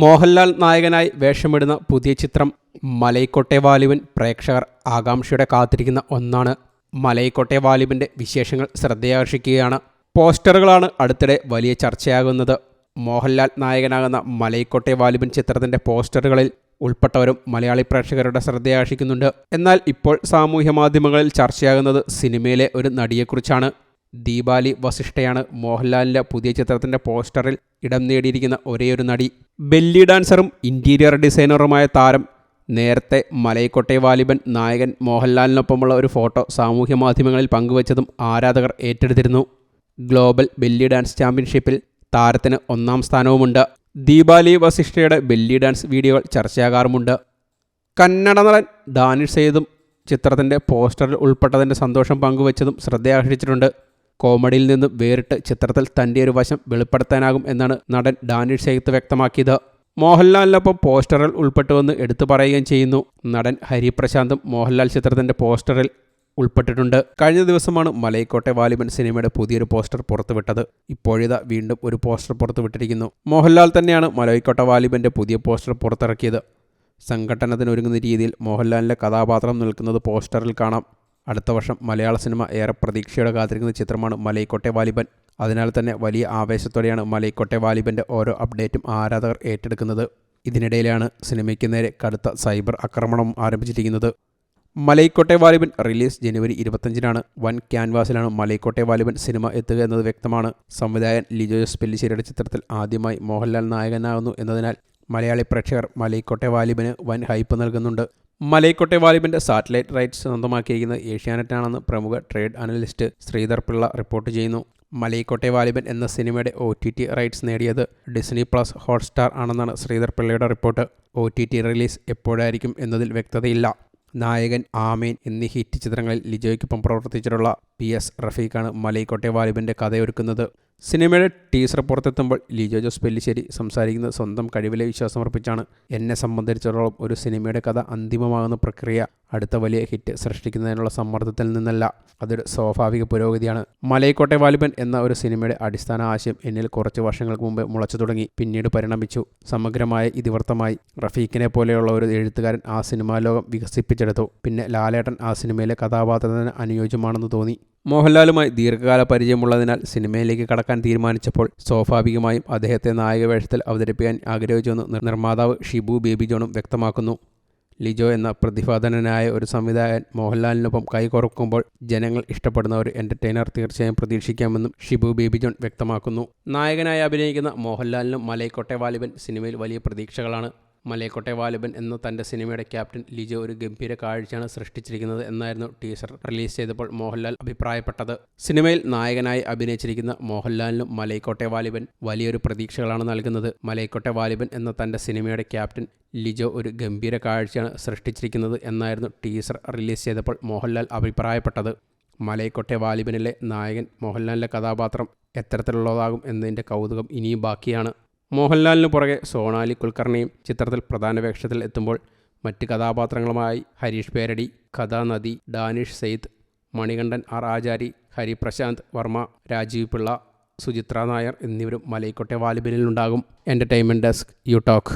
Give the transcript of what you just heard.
മോഹൻലാൽ നായകനായി വേഷമിടുന്ന പുതിയ ചിത്രം മലൈക്കോട്ടെ വാലുവിൻ പ്രേക്ഷകർ ആകാംക്ഷയോടെ കാത്തിരിക്കുന്ന ഒന്നാണ് മലൈക്കോട്ടെ വാലുവിന്റെ വിശേഷങ്ങൾ ശ്രദ്ധയാകർഷിക്കുകയാണ്. പോസ്റ്ററുകളാണ് അടുത്തിടെ വലിയ ചർച്ചയാകുന്നത്. മോഹൻലാൽ നായകനാകുന്ന മലൈക്കോട്ടെ വാലുബിൻ ചിത്രത്തിന്റെ പോസ്റ്ററുകളിൽ ഉൾപ്പെട്ടവരും മലയാളി പ്രേക്ഷകരുടെ ശ്രദ്ധയാകർഷിക്കുന്നുണ്ട്. എന്നാൽ ഇപ്പോൾ സാമൂഹ്യ മാധ്യമങ്ങളിൽ ചർച്ചയാകുന്നത് സിനിമയിലെ ഒരു നടിയെക്കുറിച്ചാണ്. ദീപാലി വസിഷ്ഠയാണ് മോഹൻലാലിന്റെ പുതിയ ചിത്രത്തിന്റെ പോസ്റ്ററിൽ ഇടം നേടിയിരിക്കുന്ന ഒരേയൊരു നടി. ബെല്ലി ഡാൻസറും ഇന്റീരിയർ ഡിസൈനറുമായ താരം നേരത്തെ മലൈക്കോട്ടെ വാലിബൻ നായകൻ മോഹൻലാലിനൊപ്പമുള്ള ഒരു ഫോട്ടോ സാമൂഹ്യ മാധ്യമങ്ങളിൽ പങ്കുവച്ചതും ആരാധകർ ഏറ്റെടുത്തിരുന്നു. ഗ്ലോബൽ ബെല്ലി ഡാൻസ് ചാമ്പ്യൻഷിപ്പിൽ താരത്തിന് ഒന്നാം സ്ഥാനവുമുണ്ട്. ദീപാലി വസിഷ്ഠയുടെ ബെല്ലി ഡാൻസ് വീഡിയോകൾ ചർച്ചയാകാറുമുണ്ട്. കന്നഡ നടൻ ഡാനിഷ് സെയ്ദും ചിത്രത്തിന്റെ പോസ്റ്ററിൽ ഉൾപ്പെട്ടതിന്റെ സന്തോഷം പങ്കുവച്ചതും ശ്രദ്ധയാകർഷിച്ചിട്ടുണ്ട്. കോമഡിയിൽ നിന്നും വേറിട്ട് ചിത്രത്തിൽ തന്റെ ഒരു വശം വെളിപ്പെടുത്താനാകും എന്നാണ് നടൻ ഡാനിഷ് സെയ്ത്ത് വ്യക്തമാക്കിയത്. മോഹൻലാലിനൊപ്പം പോസ്റ്ററിൽ ഉൾപ്പെട്ടുവെന്ന് എടുത്തു പറയുകയും ചെയ്യുന്നു. നടൻ ഹരിപ്രശാന്തും മോഹൻലാൽ ചിത്രത്തിന്റെ പോസ്റ്ററിൽ ഉൾപ്പെട്ടിട്ടുണ്ട്. കഴിഞ്ഞ ദിവസമാണ് മലൈക്കോട്ടെ വാലിബൻ സിനിമയുടെ പുതിയൊരു പോസ്റ്റർ പുറത്തുവിട്ടത്. ഇപ്പോഴിതാ വീണ്ടും ഒരു പോസ്റ്റർ പുറത്തുവിട്ടിരിക്കുന്നു. മോഹൻലാൽ തന്നെയാണ് മലൈക്കോട്ടെ വാലിബന്റെ പുതിയ പോസ്റ്റർ പുറത്തിറക്കിയത്. സംഘടനത്തിനൊരുങ്ങുന്ന രീതിയിൽ മോഹൻലാലിന്റെ കഥാപാത്രം നിൽക്കുന്നത് പോസ്റ്ററിൽ കാണാം. അടുത്ത വർഷം മലയാള സിനിമ ഏറെ പ്രതീക്ഷയോടെ കാത്തിരിക്കുന്ന ചിത്രമാണ് മലൈക്കോട്ടെ വാലിബൻ. അതിനാൽ തന്നെ വലിയ ആവേശത്തോടെയാണ് മലൈക്കോട്ടെ വാലിബന്റെ ഓരോ അപ്ഡേറ്റും ആരാധകർ ഏറ്റെടുക്കുന്നത്. ഇതിനിടയിലാണ് സിനിമയ്ക്ക് നേരെ കടുത്ത സൈബർ ആക്രമണം ആരംഭിച്ചിരിക്കുന്നത്. മലൈക്കോട്ടെ വാലിബൻ റിലീസ് ജനുവരി ഇരുപത്തഞ്ചിനാണ് വൻ ക്യാൻവാസിലാണ് മലൈക്കോട്ടെ വാലിബൻ സിനിമ എത്തുക എന്നത് വ്യക്തമാണ്. സംവിധായകൻ ലിജോസ് പെല്ലിശ്ശേരിയുടെ ചിത്രത്തിൽ ആദ്യമായി മോഹൻലാൽ നായകനാകുന്നു എന്നതിനാൽ മലയാളി പ്രേക്ഷകർ മലൈക്കോട്ടെ വാലിബന് വൻ ഹൈപ്പ് നൽകുന്നുണ്ട്. മലൈക്കോട്ടെ വാലിബിന്റെ സാറ്റലൈറ്റ് റൈറ്റ്സ് സ്വന്തമാക്കിയിരിക്കുന്നത് ഏഷ്യാനെറ്റാണെന്ന് പ്രമുഖ trade analyst Sreedhar Pillai report ചെയ്യുന്നു. മലൈക്കോട്ടെ വാലിബൻ എന്ന സിനിമയുടെ ഒ ടി ടി റൈറ്റ്സ് നേടിയത് ഡിസ്നി പ്ലസ് ഹോട്ട്സ്റ്റാർ ആണെന്നാണ് ശ്രീധർ പിള്ളയുടെ report. O T T release എപ്പോഴായിരിക്കും എന്നതിൽ വ്യക്തതയില്ല. നായകൻ ആമീൻ എന്നീ ഹിറ്റ് ചിത്രങ്ങളിൽ ലിജോയ്ക്കൊപ്പം പ്രവർത്തിച്ചിട്ടുള്ള പി എസ് റഫീഖാണ് മലൈക്കോട്ടെ വാലിബിന്റെ കഥയൊരുക്കുന്നത്. സിനിമയുടെ ടീസർ പുറത്തെത്തുമ്പോൾ ലിജോ ജോസ് പെല്ലിശ്ശേരി സംസാരിക്കുന്ന സ്വന്തം കഴിവിലെ വിശ്വാസമർപ്പിച്ചാണ് എന്നെ സംബന്ധിച്ചിടത്തോളം ഒരു സിനിമയുടെ കഥ അന്തിമമാകുന്ന പ്രക്രിയ അടുത്ത വലിയ ഹിറ്റ് സൃഷ്ടിക്കുന്നതിനുള്ള സമ്മർദ്ദത്തിൽ നിന്നല്ല. അതൊരു സ്വാഭാവിക പുരോഗതിയാണ്. മലയക്കോട്ടെ വാലിബൻ എന്ന ഒരു സിനിമയുടെ അടിസ്ഥാന ആശയം എന്നിൽ കുറച്ച് വർഷങ്ങൾക്ക് മുമ്പ് മുളച്ചു തുടങ്ങി പിന്നീട് പരിണമിച്ചു. സമഗ്രമായ ഇതിവൃത്തമായി റഫീഖിനെ പോലെയുള്ള ഒരു എഴുത്തുകാരൻ ആ സിനിമാ ലോകം വികസിപ്പിച്ചെടുത്തു. പിന്നെ ലാലേട്ടൻ ആ സിനിമയിലെ കഥാപാത്രത്തിന് അനുയോജ്യമാണെന്ന് തോന്നി. മോഹൻലാലുമായി ദീർഘകാല പരിചയമുള്ളതിനാൽ സിനിമയിലേക്ക് കടക്കാൻ തീരുമാനിച്ചപ്പോൾ സ്വാഭാവികമായും അദ്ദേഹത്തെ നായക വേഷത്തിൽ അവതരിപ്പിക്കാൻ ആഗ്രഹിച്ചുവെന്ന് നിർമ്മാതാവ് ഷിബു ബേബി ജോണും വ്യക്തമാക്കുന്നു. ലിജോ എന്ന പ്രതിഭാധനനായ ഒരു സംവിധായകൻ മോഹൻലാലിനൊപ്പം കൈകോർക്കുമ്പോൾ ജനങ്ങൾ ഇഷ്ടപ്പെടുന്ന ഒരു എന്റർടൈനർ തീർച്ചയായും പ്രതീക്ഷിക്കാമെന്നും ഷിബു ബേബി ജോൺ വ്യക്തമാക്കുന്നു. നായകനായി അഭിനയിക്കുന്ന മോഹൻലാലിനും മലൈക്കോട്ടെ വാലിബൻ സിനിമയിൽ വലിയ പ്രതീക്ഷകളാണ്. മലയക്കോട്ടെ വാലിബൻ എന്ന തന്റെ സിനിമയുടെ ക്യാപ്റ്റൻ ലിജോ ഒരു ഗംഭീര കാഴ്ചയാണ് സൃഷ്ടിച്ചിരിക്കുന്നത് എന്നായിരുന്നു ടീസർ റിലീസ് ചെയ്തപ്പോൾ മോഹൻലാൽ അഭിപ്രായപ്പെട്ടത്. സിനിമയിൽ നായകനായി അഭിനയിച്ചിരിക്കുന്ന മോഹൻലാലിനും മലയക്കോട്ടെ വാലിബൻ വലിയൊരു പ്രതീക്ഷകളാണ് നൽകുന്നത്. മലയക്കോട്ടെ വാലിബൻ എന്ന തന്റെ സിനിമയുടെ ക്യാപ്റ്റൻ ലിജോ ഒരു ഗംഭീര കാഴ്ചയാണ് സൃഷ്ടിച്ചിരിക്കുന്നത് എന്നായിരുന്നു ടീസർ റിലീസ് ചെയ്തപ്പോൾ മോഹൻലാൽ അഭിപ്രായപ്പെട്ടത്. മലൈക്കോട്ടെ വാലിബനിലെ നായകൻ മോഹൻലാലിന്റെ കഥാപാത്രം എത്തരത്തിലുള്ളതാകും എന്നതിന്റെ കൗതുകം ഇനിയും ബാക്കിയാണ്. മോഹൻലാലിന് പുറകെ സോണാലി കുൽക്കർണിയും ചിത്രത്തിൽ പ്രധാന വേഷത്തിൽ എത്തുമ്പോൾ മറ്റ് കഥാപാത്രങ്ങളുമായി ഹരീഷ് പേരടി കഥാനദി ഡാനിഷ് സെയ്ദ് മണികണ്ഠൻ ആർ ആചാരി ഹരിപ്രശാന്ത് വർമ്മ രാജീവ് പിള്ള സുചിത്ര നായർ എന്നിവരും മലൈക്കോട്ടെ വാലിബനിലുണ്ടാകും എന്റർടൈൻമെന്റ് ഡെസ്ക് യു ടോക്ക്